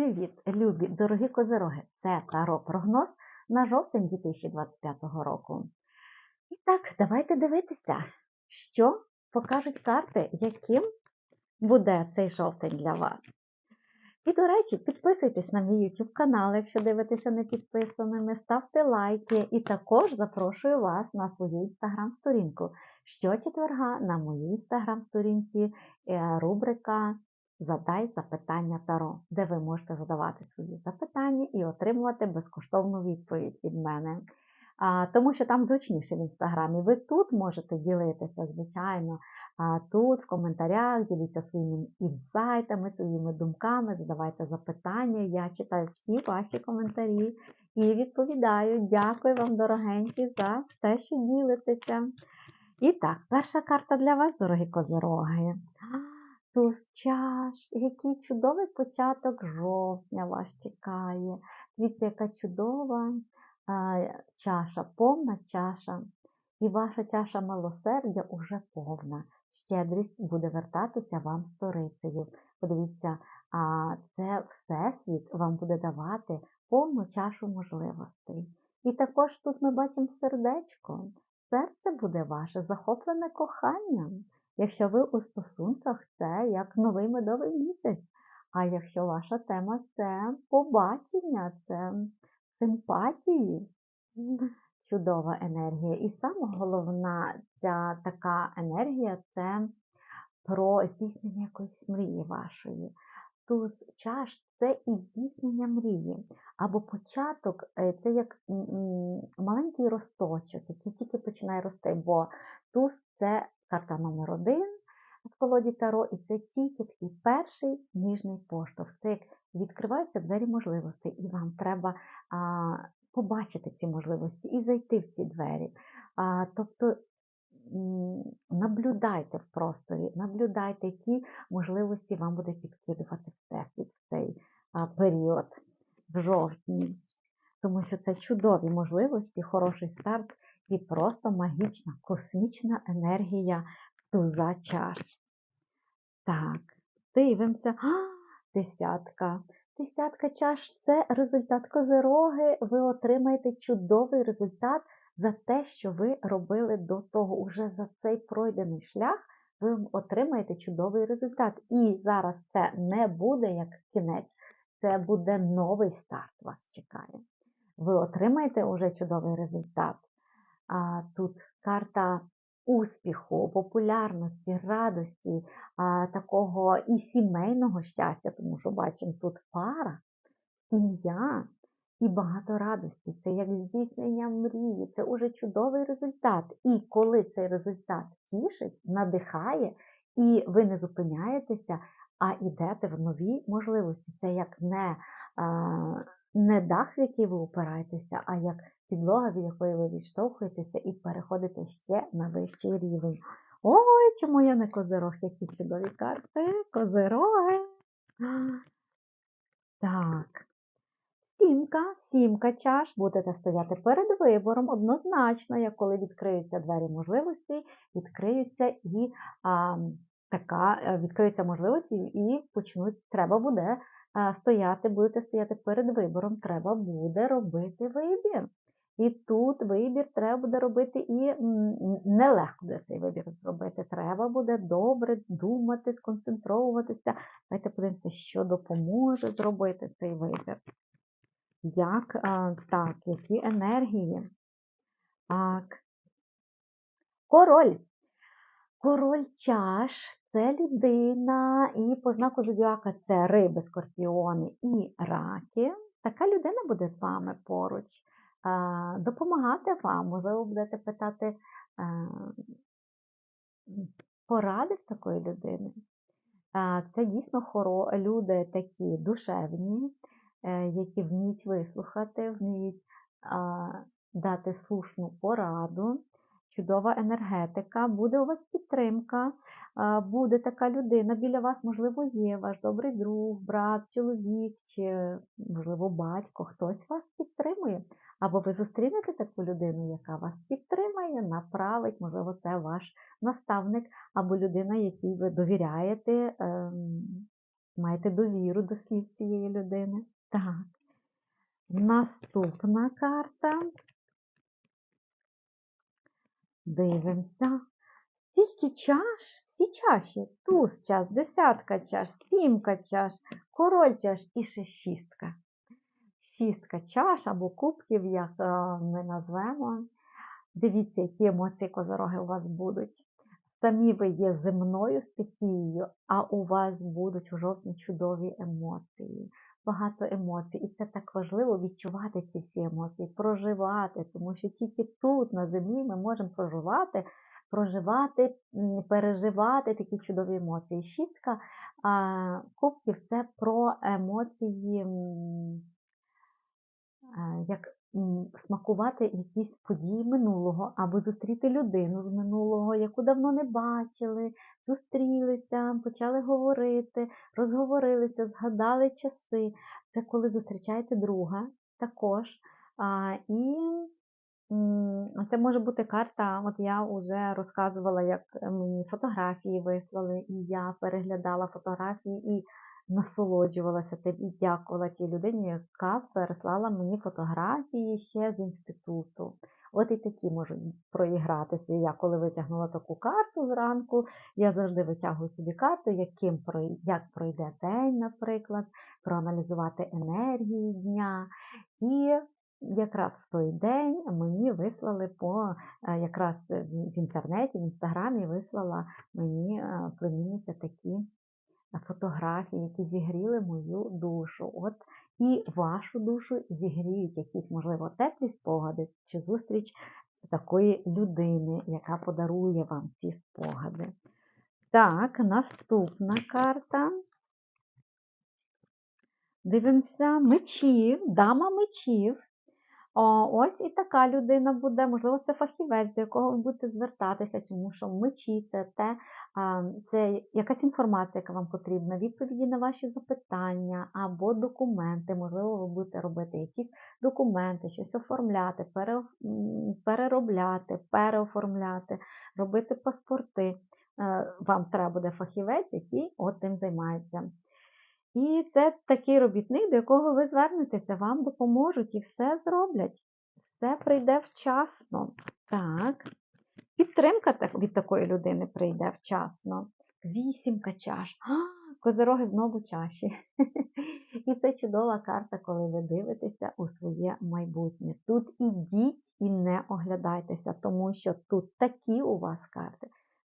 Привіт, любі, дорогі козироги! Це Таро прогноз на жовтень 2025 року. І так, давайте дивитися, що покажуть карти, яким буде цей жовтень для вас. І, до речі, підписуйтесь на мій YouTube канал, якщо дивитеся не підписаними, ставте лайки і також запрошую вас на свою інстаграм-сторінку. Щочетверга на моїй інстаграм-сторінці е, рубрика Задай запитання Таро, де ви можете задавати свої запитання і отримувати безкоштовну відповідь від мене. А, Тому що там зручніше в інстаграмі. Ви тут можете ділитися, звичайно. А тут в коментарях діліться своїми інсайтами, своїми думками, задавайте запитання. Я читаю всі ваші коментарі і відповідаю. Дякую вам, дорогенькі, за те, що ділитеся. І так, перша карта для вас, дорогі козироги. Туз чаш, який чудовий початок жовтня вас чекає. Дивіться, яка чудова а, чаша, повна чаша. І ваша чаша милосердя уже повна. Щедрість буде вертатися вам сторицею. Подивіться, а це Всесвіт вам буде давати повну чашу можливостей. І також тут ми бачимо сердечко. Серце буде ваше захоплене коханням. Якщо ви у стосунках, це як новий медовий місяць. А якщо ваша тема це побачення, це симпатії, чудова енергія. І саме головна ця така енергія це про здійснення якоїсь мрії вашої. Тут чаш це і здійснення мрії. Або початок е, це як маленький росточок, який тільки починає рости, бо туз це карта номер один в колоді Таро, і це тільки такий перший ніжний поштовх. Це як відкриваються двері можливостей, і вам треба а, побачити ці можливості і зайти в ці двері. А, Тобто наблюдайте в просторі, наблюдайте, які можливості вам буде підкидувати Всесвіт в цей період в жовтні. Тому що це чудові можливості, хороший старт і просто магічна космічна енергія туза чаш. Так, дивимося. А, Десятка. Десятка чаш це результат козироги. Ви отримаєте чудовий результат за те, що ви робили до того. Уже за цей пройдений шлях ви отримаєте чудовий результат. І зараз це не буде як кінець, це буде новий старт вас чекає. Ви отримаєте уже чудовий результат. А Тут карта успіху, популярності, радості, а, такого і сімейного щастя, тому що бачимо тут пара, сім'я і багато радості. Це як здійснення мрії, це уже чудовий результат. І коли цей результат тішить, надихає, і ви не зупиняєтеся, а йдете в нові можливості. Це як не, не дах, в який ви опираєтеся, а як підлога, від якої ви відштовхуєтеся і переходите ще на вищий рівень. Ой, чому я не козирог, які чудові карти, козироги. Так. Сімка, сімка чаш, будете стояти перед вибором однозначно, як коли відкриються двері можливостей, відкриються і а, така, е, відкриються можливості і почнуть, треба буде а, стояти, будете стояти перед вибором, треба буде робити вибір. І тут вибір треба буде робити і нелегко буде цей вибір зробити. Треба буде добре думати, сконцентровуватися. Давайте подивимося, що допоможе зробити цей вибір. Як, так, які енергії? Так. Король. Король чаш це людина, і по знаку зодіака це риби, скорпіони і раки. Така людина буде з вами поруч допомагати вам. Можливо, будете питати поради з такої людини. Це дійсно хоро, люди такі душевні, е, які вміють вислухати, вміють дати слушну пораду, чудова енергетика, буде у вас підтримка, буде така людина біля вас, можливо, є ваш добрий друг, брат, чоловік, чи, можливо, батько, хтось вас підтримує. Або ви зустрінете таку людину, яка вас підтримає, направить, можливо, це ваш наставник, або людина, якій ви довіряєте, ем, маєте довіру до слів цієї людини. Так. Наступна карта. Дивимося. Скільки чаш? Всі чаші. Туз чаш, десятка чаш, сімка чаш, король чаш і ще шістка. Шістка чаш або кубків, як е, ми назвемо. Дивіться, які емоції козороги у вас будуть. Самі ви є земною стихією, а у вас будуть у жовтні чудові емоції, багато емоцій. І це так важливо відчувати ці всі емоції, проживати, тому що тільки тут, на землі, ми можемо проживати, проживати, переживати такі чудові емоції. Шістка а, кубків це про емоції. як смакувати якісь події минулого, або зустріти людину з минулого, яку давно не бачили, зустрілися, почали говорити, розговорилися, згадали часи. Це коли зустрічаєте друга також. А, і це може бути карта. От я вже розказувала, як мені фотографії вислали, і я переглядала фотографії і насолоджувалася тим і дякувала тій людині, яка переслала мені фотографії ще з інституту. От і такі можуть проігратися. Я коли витягнула таку карту зранку, я завжди витягую собі карту, яким як пройде день, наприклад, проаналізувати енергії дня. І якраз в той день мені вислали по е, якраз в інтернеті, в інстаграмі вислала мені е, племінниця такі фотографії, які зігріли мою душу. От і вашу душу зігріють якісь, можливо, теплі спогади чи зустріч такої людини, яка подарує вам ці спогади. Так, наступна карта. Дивимося, мечів, дама мечів. О, ось і така людина буде, можливо, це фахівець, до якого ви будете звертатися, тому що мечі це це якась інформація, яка вам потрібна, відповіді на ваші запитання або документи. Можливо, ви будете робити якісь документи, щось оформляти, переробляти, переоформляти, робити паспорти. Е, Вам треба буде фахівець, який от тим займається. І це такий робітник, до якого ви звернетеся, вам допоможуть і все зроблять. Все прийде вчасно. Так. Підтримка від такої людини прийде вчасно. Вісімка чаш. А, козироги знову чаші. І це чудова карта, коли ви дивитеся у своє майбутнє. Тут ідіть і не оглядайтеся, тому що тут такі у вас карти,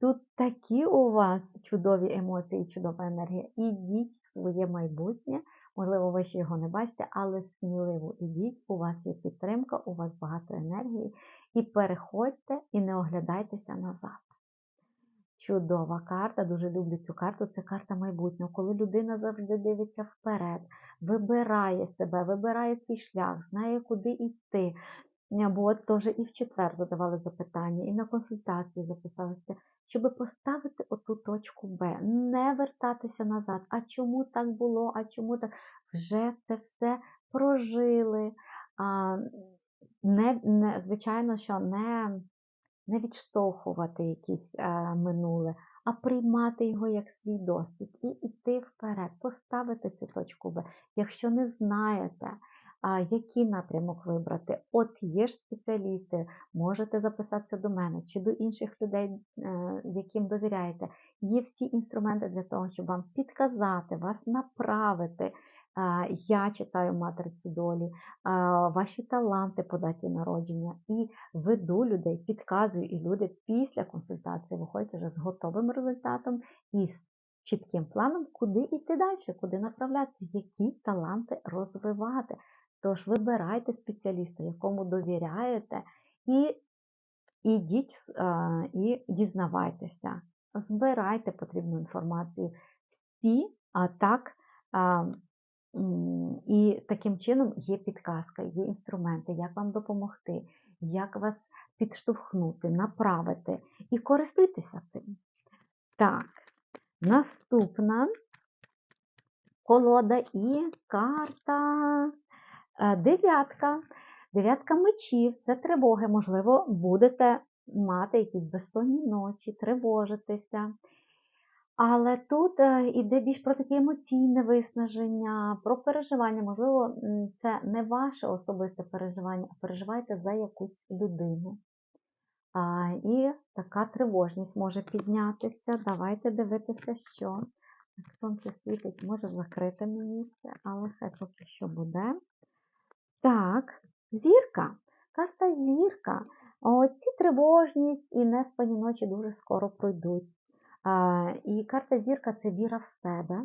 тут такі у вас чудові емоції, чудова енергія. Ідіть своє майбутнє. Можливо, ви ще його не бачите, але сміливо ідіть, у вас є підтримка, у вас багато енергії. І переходьте і не оглядайтеся назад. Чудова карта, дуже люблю цю карту. Це карта майбутнього, коли людина завжди дивиться вперед, вибирає себе, вибирає свій шлях, знає, куди йти. Бо от теж і в четвер задавали запитання, і на консультацію записалися, щоб поставити оту точку Б, не вертатися назад. А чому так було? А чому так? Вже це все прожили. А, не, не, звичайно, що не, не відштовхувати якісь е, минуле, а приймати його як свій досвід і йти вперед, поставити цю точку Б. Якщо не знаєте, а, який напрямок вибрати, от є ж спеціалісти, можете записатися до мене чи до інших людей, е, яким довіряєте. Є всі інструменти для того, щоб вам підказати, вас направити. Я читаю матрицю долі, ваші таланти по даті народження і веду людей, підказую, і люди після консультації виходять вже з готовим результатом і з чітким планом, куди йти далі, куди направлятися, які таланти розвивати. Тож вибирайте спеціаліста, якому довіряєте, і ідіть і дізнавайтеся, збирайте потрібну інформацію. Всі, а так. І таким чином є підказка, є інструменти, як вам допомогти, як вас підштовхнути, направити і користуйтеся цим. Так, наступна колода і карта дев'ятка. Дев'ятка мечів це тривоги. Можливо, будете мати якісь безсонні ночі, тривожитися. Але тут е, іде більш про таке емоційне виснаження, про переживання. Можливо, це не ваше особисте переживання, а переживаєте за якусь людину. І така тривожність може піднятися. Давайте дивитися, що. Сонце світить, може закрити мені але хай поки що буде. Так, зірка. Карта зірка. Оці тривожність і неспані ночі дуже скоро пройдуть. І карта зірка це віра в себе.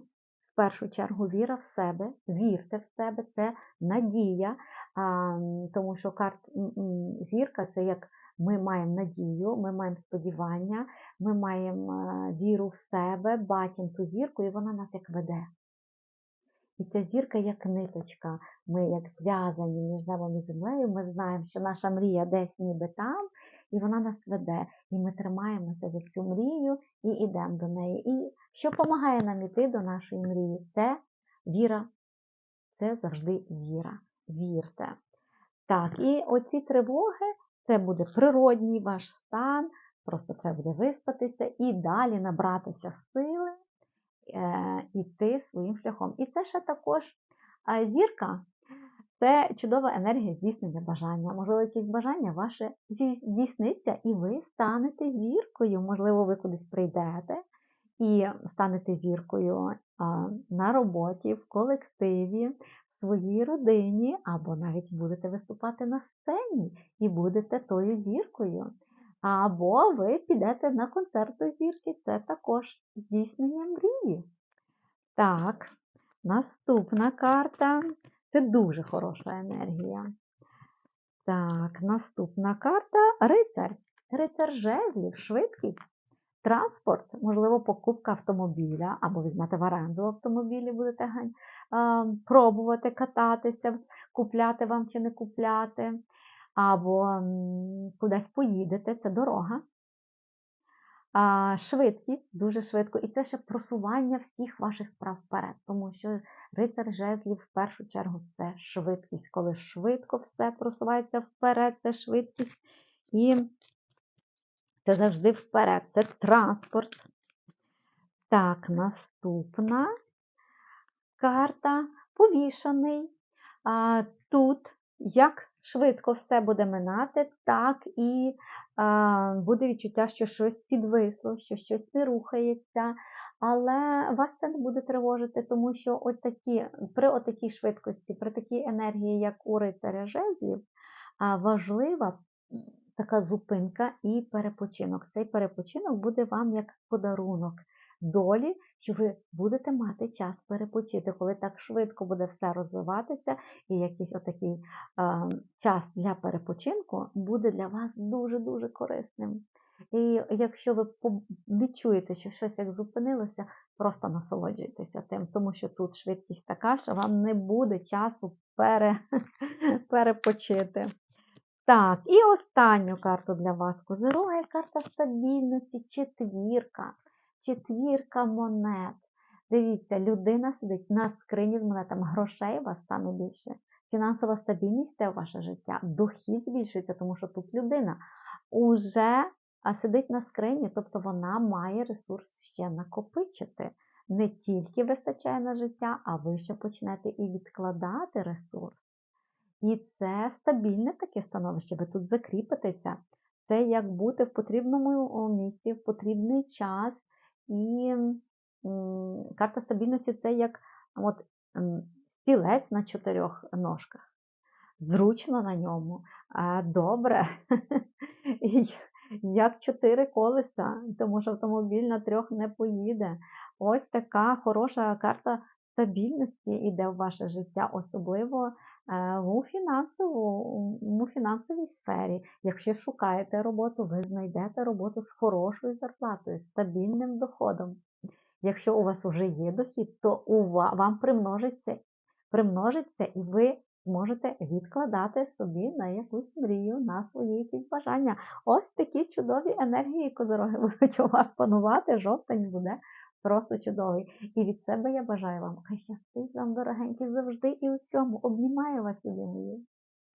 В першу чергу віра в себе, вірте в себе, це надія. Тому що карт, зірка це як ми маємо надію, ми маємо сподівання, ми маємо віру в себе, бачимо ту зірку, і вона нас як веде. І ця зірка як ниточка. Ми як зв'язані між небом і землею. Ми знаємо, що наша мрія десь ніби там, і вона нас веде. І ми тримаємося за цю мрію і йдемо до неї. І що допомагає нам іти до нашої мрії? Це віра. Це завжди віра. Вірте. Так, і оці тривоги це буде природній ваш стан. Просто треба буде виспатися і далі набратися сили іти своїм шляхом. І це ще також е, зірка це чудова енергія здійснення бажання. Можливо, якесь бажання ваше здійсниться, і ви станете зіркою. Можливо, ви кудись прийдете і станете зіркою на роботі, в колективі, в своїй родині, або навіть будете виступати на сцені і будете тою зіркою. Або ви підете на концерт до зірки, це також здійснення мрії. Так, наступна карта. Це дуже хороша енергія. Так, наступна карта рицар. Рицар жезлів, швидкість, транспорт, можливо, покупка автомобіля, або візьмете в оренду автомобілі, будете пробувати кататися, купляти вам чи не купляти, або кудись поїдете, це дорога. Швидкість дуже швидко, і це ще просування всіх ваших справ вперед, тому що рицар жезлів в першу чергу це швидкість. Коли швидко все просувається вперед, це швидкість, і це завжди вперед, це транспорт. Так, наступна карта повішаний. Тут як швидко все буде минати, так і а, буде відчуття, що щось підвисло, що щось не рухається. Але вас це не буде тривожити, тому що от при отакій швидкості, при такій енергії, як у рицаря жезлів, важлива така зупинка і перепочинок. Цей перепочинок буде вам як подарунок долі, що ви будете мати час перепочити, коли так швидко буде все розвиватися, і якийсь отакий а, час для перепочинку буде для вас дуже-дуже корисним. І якщо ви відчуєте, що щось як зупинилося, просто насолоджуйтеся тим, тому що тут швидкість така, що вам не буде часу пере, перепочити. Так, і останню карту для вас козирога карта стабільності, четвірка. Четвірка монет. Дивіться, людина сидить на скрині з монетами. Грошей у вас стане більше. Фінансова стабільність це ваше життя. Дохід збільшується, тому що тут людина уже сидить на скрині, тобто вона має ресурс ще накопичити. Не тільки вистачає на життя, а ви ще почнете і відкладати ресурс. І це стабільне таке становище, ви тут закріпитеся. Це як бути в потрібному місці, в потрібний час. І карта стабільності це як от, стілець на чотирьох ножках. Зручно на ньому, добре, як чотири колеса, тому що автомобіль на трьох не поїде. Ось така хороша карта стабільності йде в ваше життя, особливо у, фінансову, у фінансовій сфері. Якщо шукаєте роботу, ви знайдете роботу з хорошою зарплатою, стабільним доходом. Якщо у вас вже є дохід, то у ва- вам примножиться, примножиться і ви зможете відкладати собі на якусь мрію, на свої якісь бажання. Ось такі чудові енергії козороги будуть у вас панувати. Жовтень буде просто чудовий. І від себе я бажаю вам хай щастить вам, дорогенькі, завжди і усьому. Обнімаю вас, любі мої.